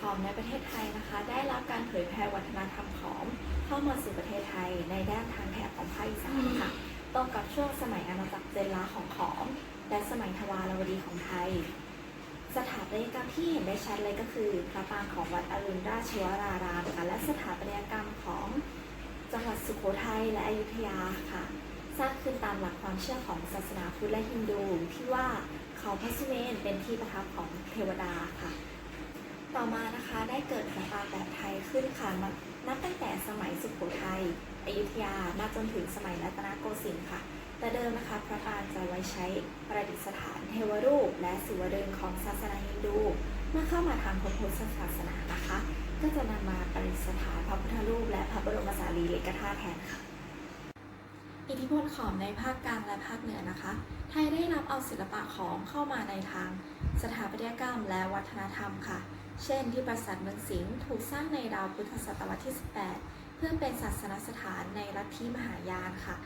ขอมในประเทศไทยนะคะ ได้รับการเผยแพร่วัฒนธรรมขอมเข้ามาสู่ประเทศไทย ในด้านทางแถบของภาคอีสานค่ะตรงกับช่วงสมัยอาณาจักรเจนลาของขอม และสมัยทวารวดีของไทย สถาปัตยกรรมที่เห็นได้ชัดเลยก็คือพระปรางของวัดอรุณราชวรารามค่ะและสถาปัตยกรรมของจังหวัดสุโขทัยและอยุธยาค่ะสร้างขึ้นตามหลักความเชื่อของศาสนาพุทธและฮินดูที่ว่าเขาพระสุเมนเป็นที่ประทับของเทวดาค่ะ ต่อมานะคะได้เกิดพระปรางแบบไทยขึ้นค่ะนับตั้งแต่สมัยสุโขทัยอยุธยามาจนถึงสมัยรัตนโกสินทร์ค่ะ แต่เดิมนะคะพระปรางจะไว้ใช้ประดิษฐานเทวรูป และศิวเดึงของศาสนาฮินดู เมื่อเข้ามาทางพระพุทธศาสนานะคะ ก็จะนำมาประดิษฐานพระพุทธรูป และพระบรมสารีริกธาตุแทนค่ะ อิทธิพลของในภาคกลางและภาคเหนือนะคะ ไทยได้รับเอาศิลปะของเข้ามาในทางสถาปัตยกรรมและวัฒนธรรมค่ะ เช่นที่ปราสาทเมืองสิงห์ถูกสร้างในราวพุทธศตวรรษที่ 18 เพื่อเป็นศาสนสถานในลัทธิมหายานค่ะ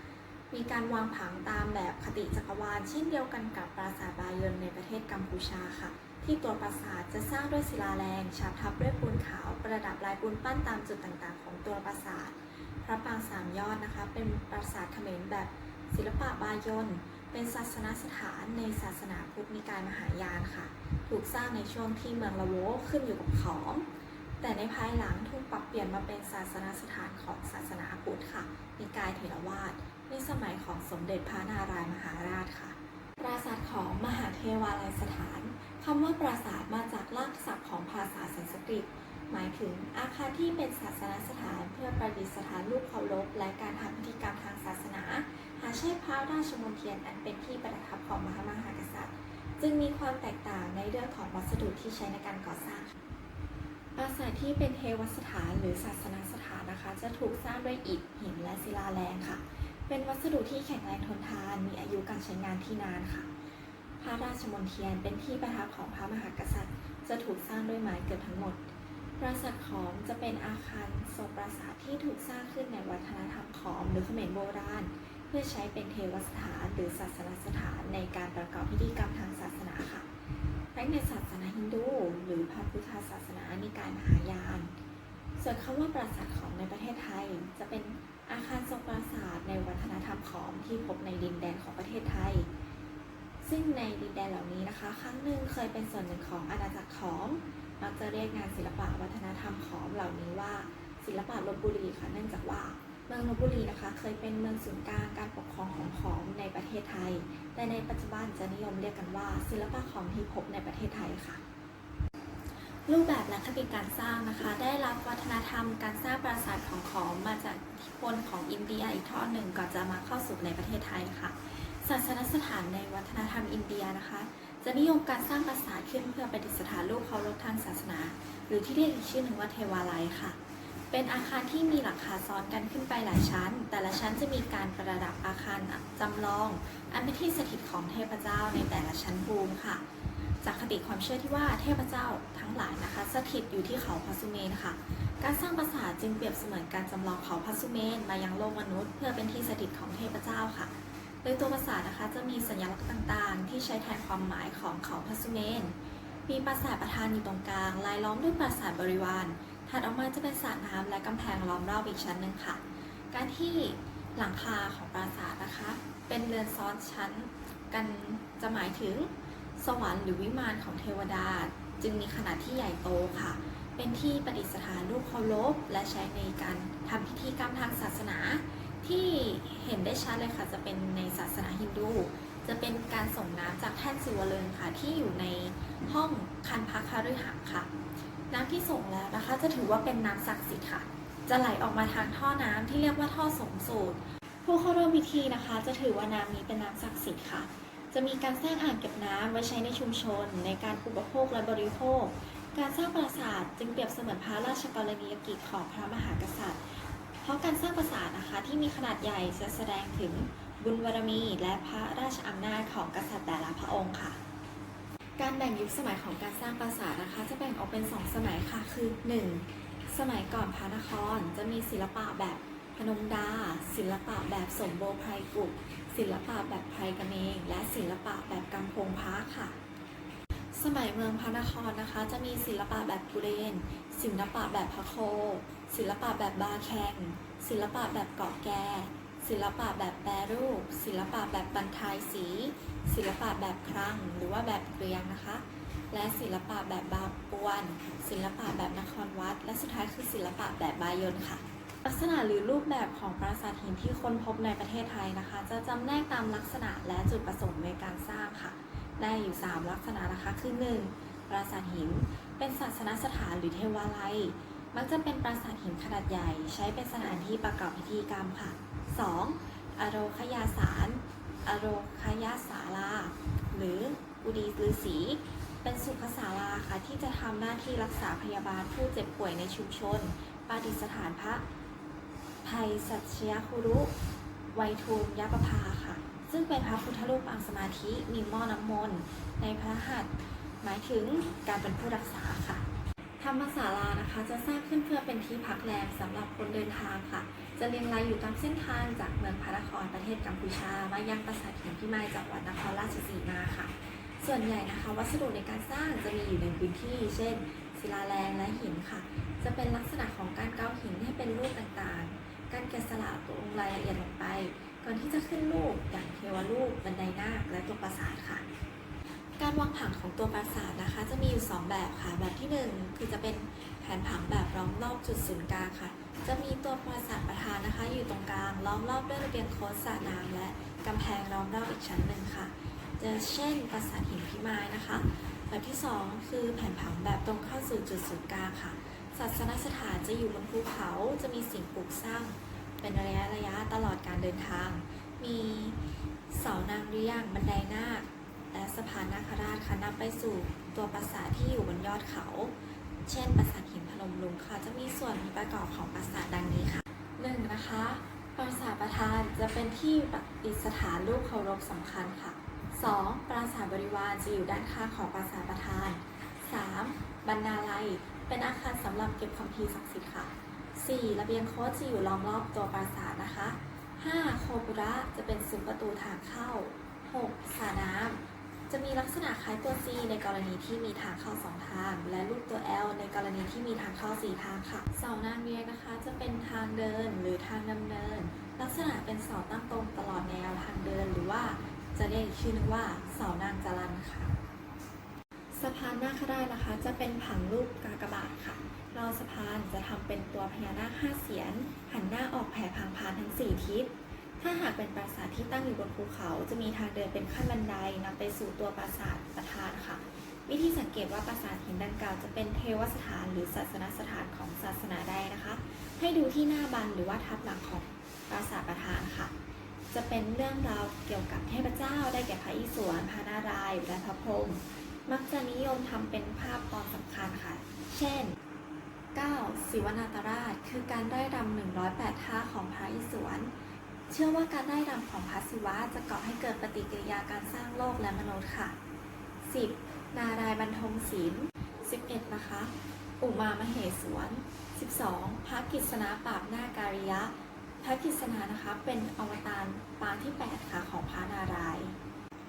มีการวางผังตามแบบคติจักรวาล เช่นเดียวกันกับปราสาทบายอนในประเทศกัมพูชาค่ะ ที่ตัวปราสาทจะสร้างด้วยศิลาแรง ฉาบทับด้วยปูนขาว ประดับลายปูนปั้นตามจุดต่างๆ ของตัวปราสาท ระปรางสามยอดนะคะ เป็นปราสาทเขมรแบบศิลปะบายอนเป็นศาสนสถานในศาสนาพุทธนิกายมหายานค่ะ ถูกสร้างในช่วงที่เมืองละโวขึ้นอยู่กับขอม แต่ในภายหลังถูกปรับเปลี่ยนมาเป็นศาสนสถานของศาสนาพุทธค่ะ นิกายเถรวาทในสมัยของสมเด็จพระนารายมหาราชค่ะ ปราสาทของมหาเทวาลัยสถานคำว่าปราสาทมาจากรากศัพท์ของภาษาสันสกฤต หมายถึงอาคารที่เป็นศาสนสถานเพื่อประดิษฐานรูปเคารพและการทำพิธีกรรมทางศาสนา หาใช่พระราชมณฑลอันเป็นที่ประทับของมหามหากษัตริย์ จึงมีความแตกต่างในเรื่องของวัสดุที่ใช้ในการก่อสร้าง ปราสาทที่เป็นเทวสถานหรือศาสนสถานนะคะ จะถูกสร้างด้วยอิฐหินและศิลาแรงค่ะ เป็นวัสดุที่แข็งแรงทนทานมีอายุการใช้งานที่นานค่ะ พระราชมณฑลเป็นที่ประทับของพระมหากษัตริย์ จะถูกสร้างด้วยไม้เกือบทั้งหมด ปราสาทขอมจะเป็นอาคารทรงปราสาทที่ถูกสร้างขึ้นในวัฒนธรรมขอมหรือเขมรโบราณ เพื่อใช้เป็นเทวสถานหรือศาสนสถานในการประกอบพิธีกรรมทางศาสนาค่ะทั้งในศาสนาฮินดู หรือพระพุทธศาสนานิกายมหายาน ส่วนคำว่าปราสาทขอมในประเทศไทย จะเป็นอาคารทรงปราสาทในวัฒนธรรมขอมที่พบในดินแดนของประเทศไทย ซึ่งในดินแดนเหล่านี้นะคะ ครั้งหนึ่งเคยเป็นส่วนหนึ่งของอาณาจักรขอม มักจะเรียกงานศิลปะวัฒนธรรมขอมเหล่านี้ว่าศิลปะลบบุรีค่ะ เนื่องจากว่าเมืองลบบุรีนะคะ เคยเป็นเมืองศูนย์กลางการปกครองของขอมในประเทศไทย แต่ในปัจจุบันจะนิยมเรียกกันว่า ศิลปะขอมที่พบในประเทศไทยค่ะ รูปแบบและคติการสร้างนะคะ ได้รับวัฒนธรรมการสร้างปราสาทของขอมมาจากอิทธิพลของอินเดียอีกทอดหนึ่งก่อนจะมาเข้าสู่ในประเทศไทยค่ะศาสนสถานในวัฒนธรรมอินเดียนะคะ จะนิยมการสร้างปราสาทขึ้นเพื่อประดิษฐานรูปเคารพทางศาสนา หรือที่เรียกอีกชื่อหนึ่งว่าเทวาลัยค่ะ เป็นอาคารที่มีหลังคาซ้อนกันขึ้นไปหลายชั้น แต่ละชั้นจะมีการประดับอาคารจำลอง อันเป็นที่สถิตของเทพเจ้าในแต่ละชั้นภูมิค่ะ จากคติความเชื่อที่ว่าเทพเจ้าทั้งหลายนะคะ สถิตอยู่ที่เขาพระสุเมนค่ะ การสร้างปราสาทจึงเปรียบเสมือนการจำลองเขาพระสุเมนมายังโลกมนุษย์ เพื่อเป็นที่สถิตของเทพเจ้าค่ะ โดยตัวปราสาทนะคะจะมีสัญลักษณ์ต่างๆ ที่ใช้แทนความหมายของเขาพระสุเมน มีปราสาทประธานอยู่ตรงกลางลายล้อมด้วยปราสาทบริวารถัดออกมาจะเป็นสระน้ำและกำแพงล้อมรอบอีกชั้นหนึ่งค่ะ การที่หลังคาของปราสาทนะคะ เป็นเรือนซ้อนชั้น กันจะหมายถึงสวรรค์หรือวิมานของเทวดา จึงมีขนาดที่ใหญ่โตค่ะ เป็นที่ประดิษฐานรูปเคารพและใช้ในการทำพิธีกรรมทางศาสนา ที่เห็นได้ชัดเลยค่ะจะเป็นในศาสนาฮินดู จะเป็นการส่งน้ำจากแท่นสิวเลึงค่ะ ที่อยู่ในห้องคันพักคาฤหัสค่ะ น้ำที่ส่งแล้วนะคะ จะถือว่าเป็นน้ำศักดิ์สิทธิ์ค่ะ จะไหลออกมาทางท่อน้ำที่เรียกว่าท่อสงสูตร ผู้เข้าร่วมพิธีนะคะ จะถือว่าน้ำนี้เป็นน้ำศักดิ์สิทธิ์ค่ะ จะมีการสร้างอ่างเก็บน้ำไว้ใช้ในชุมชน ในการอุปโภคและบริโภค การสร้างปราสาทจึงเปรียบเสมือนพระราชกรณียกิจของพระมหากษัตริย์ เพราะการสร้างปราสาทนะคะที่มีขนาดใหญ่จะแสดงถึงบุญบารมี และพระราชอำนาจของกษัตริย์แต่ละพระองค์ค่ะ การแบ่งยุคสมัยของการสร้างปราสาทนะคะ จะแบ่งออกเป็น 2 สมัยค่ะคือ 1. สมัยก่อนพระนครจะมีศิลปะแบบพนมดา ศิลปะแบบสมโบไพรกุกศิลปะแบบไพรกะเมง และศิลปะแบบกำพงพระค่ะสมัยเมืองพระนครนะคะ จะมีศิลปะแบบกุเรน ศิลปะแบบพระโค ศิลปะแบบบาแคงศิลปะแบบเกาะแก ศิลปะแบบแปรรูป ศิลปะแบบบรรทายสี ศิลปะแบบครั้งหรือว่าแบบเกรียงนะคะ และศิลปะแบบบาปวน ศิลปะแบบนครวัด และสุดท้ายคือศิลปะแบบบายนค่ะลักษณะหรือรูปแบบของปราสาทหินที่ค้นพบในประเทศไทยนะคะ จะจำแนกตามลักษณะและจุดประสงค์ในการสร้างค่ะ ได้อยู่ 3 ลักษณะนะคะ คือ 1. ปราสาทหิน เป็นศาสนสถานหรือเทวาลัย มักจะเป็นปราสาทหินขนาดใหญ่ ใช้เป็นสถานที่ประกอบพิธีกรรมค่ะ 2. อโรคยาสารอโรคยาสาลาหรืออุดีฤาษีเป็นสุขศาลาค่ะที่จะทำหน้าที่รักษาพยาบาลผู้เจ็บป่วยในชุมชนปาดิสถานพระภัยสัชยคุรุ ไวยทูลยปภาค่ะ ซึ่งเป็นพระพุทธรูปปางสมาธิมีหม้อน้ำมนต์ในพระหัตถ์หมายถึงการเป็นผู้รักษาค่ะ ธรรมศาลานะคะจะสร้างขึ้นเพื่อเป็นที่พักแรมสำหรับคนเดินทางค่ะ จะเรียงรายอยู่ตามเส้นทางจากเมืองพระนครประเทศกัมพูชา มายังปราสาทหินพิมายจังหวัดนครราชสีมาค่ะ ส่วนใหญ่นะคะ วัสดุในการสร้างจะมีอยู่ในพื้นที่ เช่น ศิลาแรงและหินค่ะ จะเป็นลักษณะของการเกาหินให้เป็นรูปต่างๆ การแกะสลักลงรายละเอียดลงไป ก่อนที่จะขึ้นรูปอย่างเทวรูปบันไดนาคและตัวปราสาทค่ะ การวางผังของตัวปราสาทนะคะ จะมีอยู่ 2 แบบค่ะ แบบที่ 1 คือจะเป็นแผนผังแบบล้อมรอบจุดศูนย์กลางค่ะ จะมีตัวปราสาทประธานนะคะ อยู่ตรงกลางล้อมรอบด้วยระเบียงโค้ดสระน้ำและกำแพงล้อมรอบอีกชั้นหนึ่งค่ะ จะเช่นปราสาทหินพิมายนะคะ แบบที่ 2 คือแผนผังแบบตรงเข้าสู่จุดศูนย์กลางค่ะศาสนสถานจะอยู่บนภูเขาจะมีสิ่งปลูกสร้าง เป็นระยะระยะตลอดการเดินทาง มีเสานางเรียงบันไดนาค และสะพานนาคราชค่ะนำไปสู่ตัวปราสาทที่อยู่บนยอดเขา เช่นปราสาทหินพนมรุ้งค่ะ จะมีส่วนประกอบของปราสาทดังนี้ค่ะ 1. นะคะ ปราสาทประธานจะเป็นที่ประดิษฐานรูปเคารพสำคัญค่ะ 2. ปราสาทบริวารจะอยู่ด้านข้างของปราสาทประธาน 3. บรรณาลัย เป็นอาคารสำหรับเก็บคัมภีร์ศักดิ์สิทธิ์ค่ะ 4. ระเบียงโค้ดจะอยู่ล้อมรอบตัวปราสาทนะคะ 5. โคบุระจะเป็นซุ้มประตูทางเข้า 6. สระน้ำ จะมีลักษณะคล้ายตัว C ในกรณีที่มีทางเข้า 2 ทาง และรูปตัว L ในกรณีที่มีทางเข้า 4 ทางค่ะเสานางเรียงนะคะ จะเป็นทางเดินหรือทางดำเนิน ลักษณะเป็นเสาตั้งตรงตลอดแนวทางเดิน หรือว่าจะเรียกอีกชื่อนึงว่าเสานางจรันค่ะสะพานนาคราชนะคะ จะเป็นผังรูปกากบาทค่ะรอสะพานจะทำเป็นตัวพญานาคห้าเสียนหันหน้าออกแผ่พังพานทั้งสี่ทิศ ถ้าหากเป็นปราสาทที่ตั้งอยู่บนภูเขา จะมีทางเดินเป็นขั้นบันไดนำไปสู่ตัวปราสาทประธานค่ะ วิธีสังเกตว่าปราสาทหินดังกล่าวจะเป็นเทวสถานหรือศาสนสถานของศาสนาใดนะคะ ให้ดูที่หน้าบันหรือว่าทับหลังของปราสาทประธานค่ะ จะเป็นเรื่องราวเกี่ยวกับเทพเจ้า ได้แก่พระอิศวรพระนารายณ์และพระพรหมมักจะนิยมทำเป็นภาพตอนสำคัญค่ะ เช่น 9. ศิวนาตราช คือการได้รำ108ท่าของพระอิศวร เชื่อว่าการได้รำของพระศิวะจะก่อให้เกิดปฏิกิริยาการสร้างโลกและมนุษย์ค่ะ 10. นารายบรรทมศิลป์ 11 นะคะ อุมามเหสวน 12. พระกิษณาปราบหน้าการิยะ พระกิษณานะคะเป็นอวตารปางที่ 8 ค่ะของพระนาราย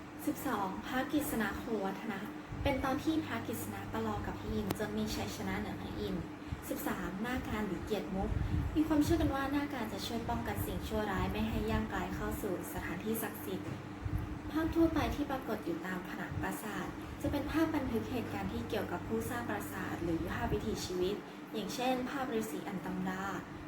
12. พระกิษณาโควัฒนะ เป็นตอนที่พระกิษณะประลองกับพระอินทร์จนมีชัยชนะเหนือพระอินทร์ 13. หน้าการหรือเกียรติมุก มีความเชื่อกันว่าหน้าการจะช่วยป้องกันสิ่งชั่วร้ายไม่ให้ย่างกายเข้าสู่สถานที่ศักดิ์สิทธิ์ ภาพทั่วไปที่ปรากฏอยู่ตามผนังปราสาท จะเป็นภาพบันทึกเหตุการณ์ที่เกี่ยวกับผู้สร้างปราสาท หรือภาพวิถีชีวิต อย่างเช่น ภาพฤาษีอันตำรา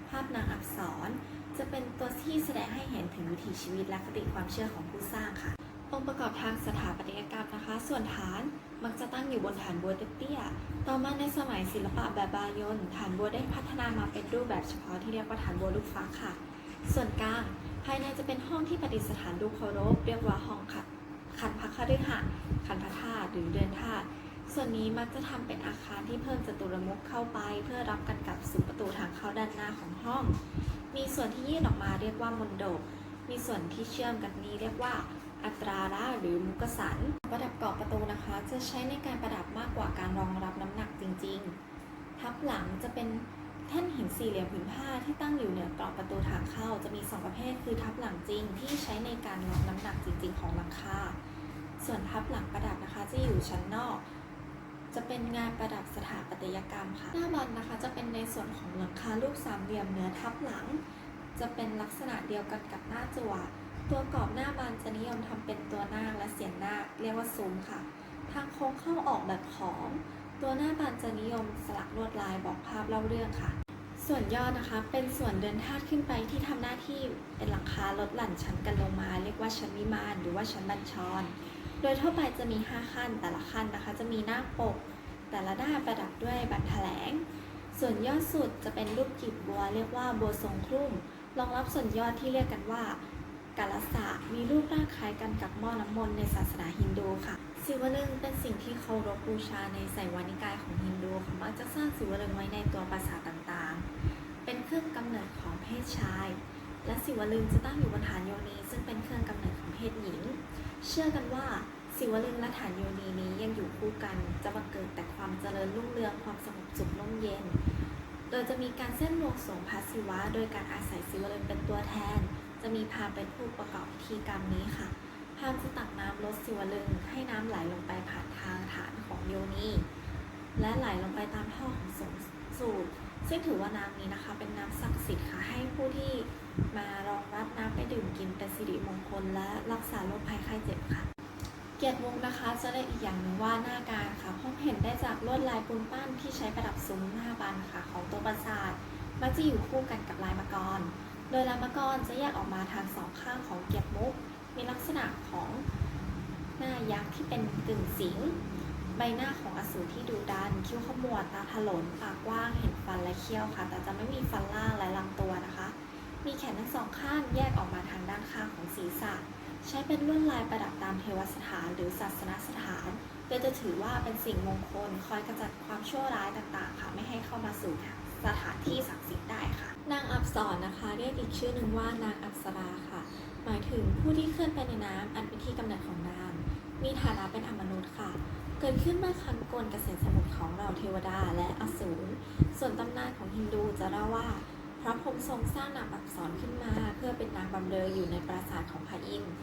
ภาพนางอักษร จะเป็นตัวที่แสดงให้เห็นถึงวิถีชีวิตและคติความเชื่อของผู้สร้างค่ะ องค์ประกอบทางสถาปัตยกรรมนะคะ ส่วนฐานมักจะตั้งอยู่บนฐานบัวเตี้ยๆ ต่อมาในสมัยศิลปะแบบบายอนฐานบัวได้พัฒนามาเป็นรูปแบบเฉพาะที่เรียกว่าฐานบัวลูกฟ้าค่ะ ส่วนกลางภายในจะเป็นห้องที่ประดิษฐานรูปเคารพเรียกว่าห้องคัดคันพักคฤหะคันพระธาตุหรือเดือนธาตุส่วนนี้มักจะทำเป็นอาคารที่เพิ่มจตุรมุขเข้าไป เพื่อรับกันกับสู่ประตูทางเข้าด้านหน้าของห้อง มีส่วนที่ยื่นออกมาเรียกว่ามนดบมีส่วนที่เชื่อมกันนี้เรียกว่า อัตราละหรือมุกสัน ประดับกรอบประตูนะคะ จะใช้ในการประดับมากกว่าการรองรับน้ำหนักจริง ๆ ทับหลังจะเป็นแท่นหินสี่เหลี่ยมผืนผ้าที่ตั้งอยู่เหนือกรอบประตูทางเข้า จะมีสองประเภท คือทับหลังจริงที่ใช้ในการรับน้ำหนักจริง ๆ ของหลังคา ส่วนทับหลังประดับนะคะจะอยู่ชั้นนอก จะเป็นงานประดับสถาปัตยกรรมค่ะ หน้าบันนะคะจะเป็นในส่วนของหลังคารูปสามเหลี่ยมเหนือทับหลัง จะเป็นลักษณะเดียวกันกับหน้าจั่ว ตัวกรอบหน้าบานจะนิยมทำเป็นตัวหน้าและเสียนหน้าเรียกว่าซุ้มค่ะ ทางโค้งเข้าออกแบบของ ตัวหน้าบานจะนิยมสลักลวดลายบอกภาพเล่าเรื่องค่ะ ส่วนยอดนะคะ เป็นส่วนเดินธาตุขึ้นไปที่ทำหน้าที่เป็นหลังคาลดหลั่นชั้นกันลงมา เรียกว่าชั้นวิมานหรือว่าชั้นบัญชร โดยทั่วไปจะมี 5 ขั้น แต่ละขั้นนะคะ จะมีหน้าปก แต่ละด้านประดับด้วยบันแถลง ส่วนยอดสุดจะเป็นรูปกีบบัว เรียกว่าบัวทรงคลุ่มรองรับส่วนยอดที่เรียกกันว่า กาลสะมีรูปร่างคล้ายกันกับหม้อน้ำมนต์ในศาสนาฮินดูค่ะ ศิวลึงเป็นสิ่งที่เคารพบูชาในไสยวานิกายของฮินดูค่ะมักจะสร้างศิวลึงไว้ในตัวปราสาทต่างๆ เป็นเครื่องกำเนิดของเพศชาย และศิวลึงจะตั้งอยู่บนฐานโยนีซึ่งเป็นเครื่องกำเนิดของเพศหญิง เชื่อกันว่าศิวลึงและฐานโยนีนี้ยังอยู่คู่กันจะบังเกิดแต่ความเจริญรุ่งเรืองความสงบสุขร่มเย็น โดยจะมีการเส้นวงสงพระศิวะ โดยการอาศัยศิวลึงเป็นตัวแทน มีพาหมเป็นผู้ประกอบพิธีกรรมนี้ค่ะพาหมจะตักน้ำลดศิวลึง ให้น้ำไหลลงไปผ่านทางฐานของโยนีและไหลลงไปตามท่อของสงสูตร ซึ่งถือว่าน้ำนี้นะคะ เป็นน้ำศักดิ์สิทธิ์ค่ะให้ผู้ที่มารองรับน้ำไปดื่มกินเป็นสิริมงคล และรักษาโรคภัยไข้เจ็บค่ะ เกียรติวงศ์นะคะจะได้อีกอย่างหนึ่งว่าหน้าการค่ะพบเห็นได้จากลวดลายปูนปั้นที่ใช้ประดับซุ้มหน้าบานค่ะ ของตัวปราสาทมักจะอยู่คู่กันกับลายมังกร โดยลามกรจะแยกออกมาทางสองข้างของเกียร์มุก มีลักษณะของหน้ายักษ์ที่เป็นกึ่งสิง ใบหน้าของอสูรที่ดูดัน คิ้วขมวด ตาถลน ปากกว้าง เห็นฟันและเขี้ยวค่ะ แต่จะไม่มีฟันล่างและลำตัวนะคะ มีแขนทั้งสองข้างแยกออกมาทางด้านข้างของศีรษะ ใช้เป็นลวดลายประดับตามเทวสถานหรือศาสนสถานโดยจะถือว่าเป็นสิ่งมงคล คอยกระจัดความชั่วร้ายต่างๆ ค่ะ ไม่ให้เข้ามาสู่สถานที่ศักดิ์สิทธิ์ได้ค่ะ นางอับสรนะคะเรียกอีกชื่อหนึ่งว่านางอับสราค่ะ หมายถึงผู้ที่เคลื่อนไปในน้ำอันเป็นที่กำเนิดของนางมีฐานะเป็นอมนุษย์ค่ะ เกิดขึ้นเมื่อครั้งกลเกษตรสมุทรของเราเทวดาและอสูรส่วนตำนานของฮินดูจะเล่าว่า พระพรหมทรงสร้างนางอับสรขึ้นมา เพื่อเป็นนางบำเรออยู่ในปราสาทของพระอินทร์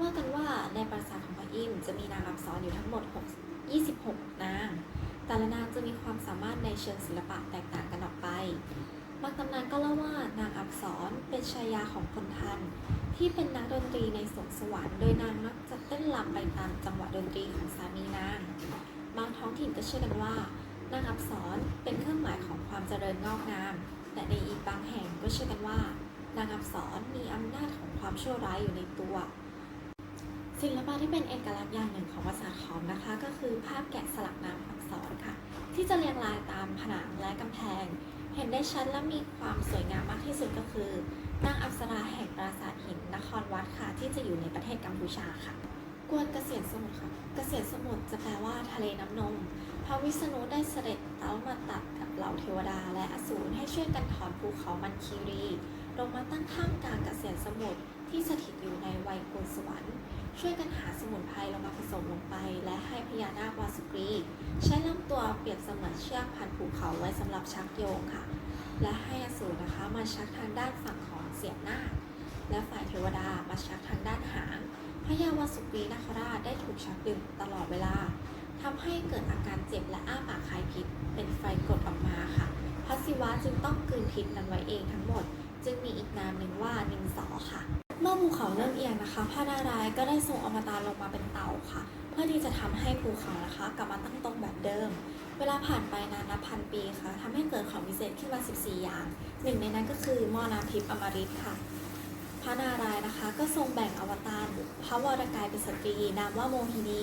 ว่ากันว่าในปราสาทของพระอินทร์จะมีนางอับสรอยู่ทั้งหมด 6 26 นาง แต่ละนางจะมีความสามารถในเชิงศิลปะแตกต่างกันออกไป บางตำนานก็เล่าว่านางอับสรเป็นชายาของคนทัน ที่เป็นนักดนตรีในสวงสวรรค์โดยนางมักจะเต้นรำไปตามจังหวะดนตรีของสามีนาง บางท้องถิ่นก็เชื่อกันว่า นางอับสรเป็นเครื่องหมายของความเจริญงอกงาม แต่ในอีกบางแห่งก็เชื่อกันว่า นางอับสรมีอำนาจของความชั่วร้ายอยู่ในตัวศิลปะที่เป็นเอกลักษณ์อย่างหนึ่งของปราสาขอมนะคะ ก็คือภาพแกะสลักนางอับสรค่ะ ที่จะเรียงรายตามผนังและกำแพง เห็นได้ชัดและมีความสวยงามมากที่สุดก็คือนางอัปสราแห่งปราสาทหินนครวัดค่ะ ที่จะอยู่ในประเทศกัมพูชาค่ะ กวนเกษียณสมุทรค่ะ เกษียณสมุทรจะแปลว่าทะเลน้ำนม พระวิษณุได้เสด็จเต้ามาตัดกับเหล่าเทวดา และอสูรให้ช่วยกันถอนภูเขามันคีรี ลงมาตั้งท่ามกลางเกษียณสมุทรที่สถิตอยู่ในวัยโกลสวรรค์ ช่วยกันหาสมุนไพรลงมาผสมลงไป และให้พญานาควาสุกรี ใช้ลำตัวเปรียบเสมือนเชือกพันภูเขาไว้สำหรับชักโยงค่ะ และให้อสูรนะคะมาชักทางด้านฝั่งของเสียนหน้า และฝ่ายเทวดามาชักทางด้านหางพระยาวาสุกรีนาคราชได้ถูกชักดึงตลอดเวลาทำให้เกิดอาการเจ็บและอ้าปากคายพิษ เป็นไฟกดออกมาค่ะพระศิวะจึงต้องกลืนพิษนั้นไว้เองทั้งหมด จึงมีอีกนามหนึ่งว่านินสอค่ะ เมื่อภูเขาเริ่มเอียงนะคะพระนารายณ์ก็ได้ทรงอวตาลงมาเป็นเต่าค่ะ เพื่อที่จะทำให้ภูเขานะคะกลับมาตั้งตรงแบบเดิม เวลาผ่านไปนานนับพันปีค่ะทำให้เกิดของพิเศษขึ้นมา 14 อย่าง หนึ่งในนั้นก็คือหม้อน้ำทิพย์อมฤตค่ะพระนารายณ์นะคะ ก็ทรงแบ่งอวตารพระวรกายเป็นสตรีนามว่าโมหินี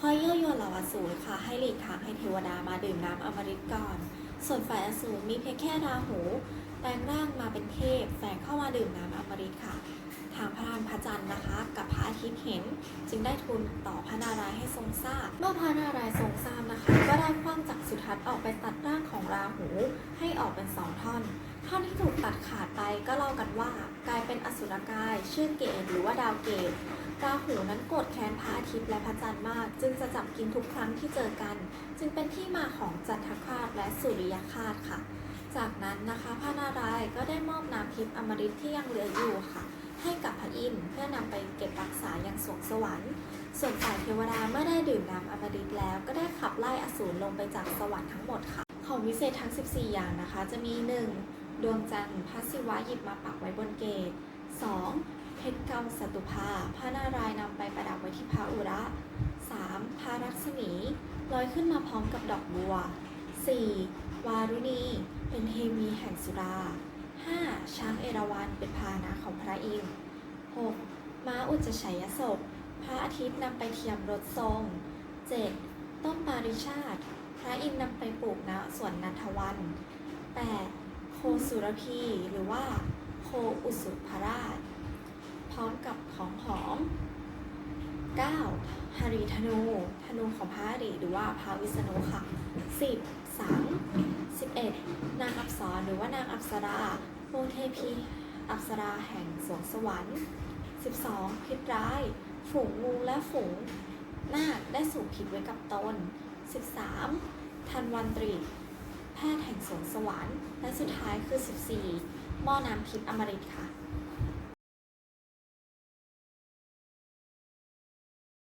คอยเยั่วยวนเหล่าอสูรค่ะ ให้หลีกทางให้เทวดามาดื่มน้ำอมฤตก่อน ส่วนฝ่ายอสูรมีเพียงแค่ราหูแปลงร่างมาเป็นเทพแฝงเข้ามาดื่มน้ำอมฤตค่ะ ทางพระรานพระจันทร์นะคะ กับพระอาทิตย์เห็น จึงได้ทูลต่อพระนารายณ์ให้ทรงทราบ เมื่อพระนารายณ์ทรงทราบนะคะ ก็ได้คว้างจักรสุทัศน์ออกไปตัดร่างของราหูให้ออกเป็นสองท่อน ท่อนที่ถูกตัดขาดไปก็เล่ากันว่ากลายเป็นอสุรกาย ชื่อเกตหรือว่าดาวเกตราหูนั้นโกรธแค้นพระอาทิตย์และพระจันทร์มาก จึงจะจับกินทุกครั้งที่เจอกัน จึงเป็นที่มาของจันทคราตและสุริยคราตค่ะ จากนั้นนะคะพระนารายณ์ก็ได้มอบน้ำทิพย์อมฤตที่ยังเหลืออยู่ค่ะ ให้กับพระอินทร์เพื่อนำไปเก็บรักษาอยังสวงสวรรค์ ส่วนฝ่ายเทวดาเมื่อได้ดื่มน้ำอมฤตแล้วก็ได้ขับไล่อสูรลงไปจากสวรรค์ทั้งหมดค่ะ ของวิเศษทั้ง 14 อย่างนะคะ จะมี 1. ดวงจันทร์พระศิวะหยิบมาปักไว้บนเกศ 2. เพชรกำสตุภาพระนารายณ์นำไปประดับไว้ที่พระอุระ 3. พระรักษมีลอยขึ้นมาพร้อมกับดอกบัว 4. วารุณี เป็นเทวีแห่งสุรา 5. ช้างเอราวัณเป็นพาหนะของพระอินทร์ 6. ม้าอุจจชัยศพ พระอาทิตย์นำไปเทียมรถทรง 7. ต้นปาริชาติ พระอินทร์นำไปปลูกณสวนนันทวัน 8. โคสุรพีหรือว่า โคอุสุภราช พร้อมกับของหอม 9. หรีธนู ธนูของพระหรีหรือว่าพระวิษณุค่ะ 10. สัง 11. นางอัปสรหรือว่านางอัปสรา โมเทพี อัปสราแห่งสวงสวรรค์ 12. พิษร้าย ฝูงงูและฝูงนาคได้สูบพิษไว้กับตน 13. ทันวันตรีแพทย์แห่งสวงสวรรค์ และสุดท้ายคือ 14 หม้อน้ำพิษอมฤตค่ะ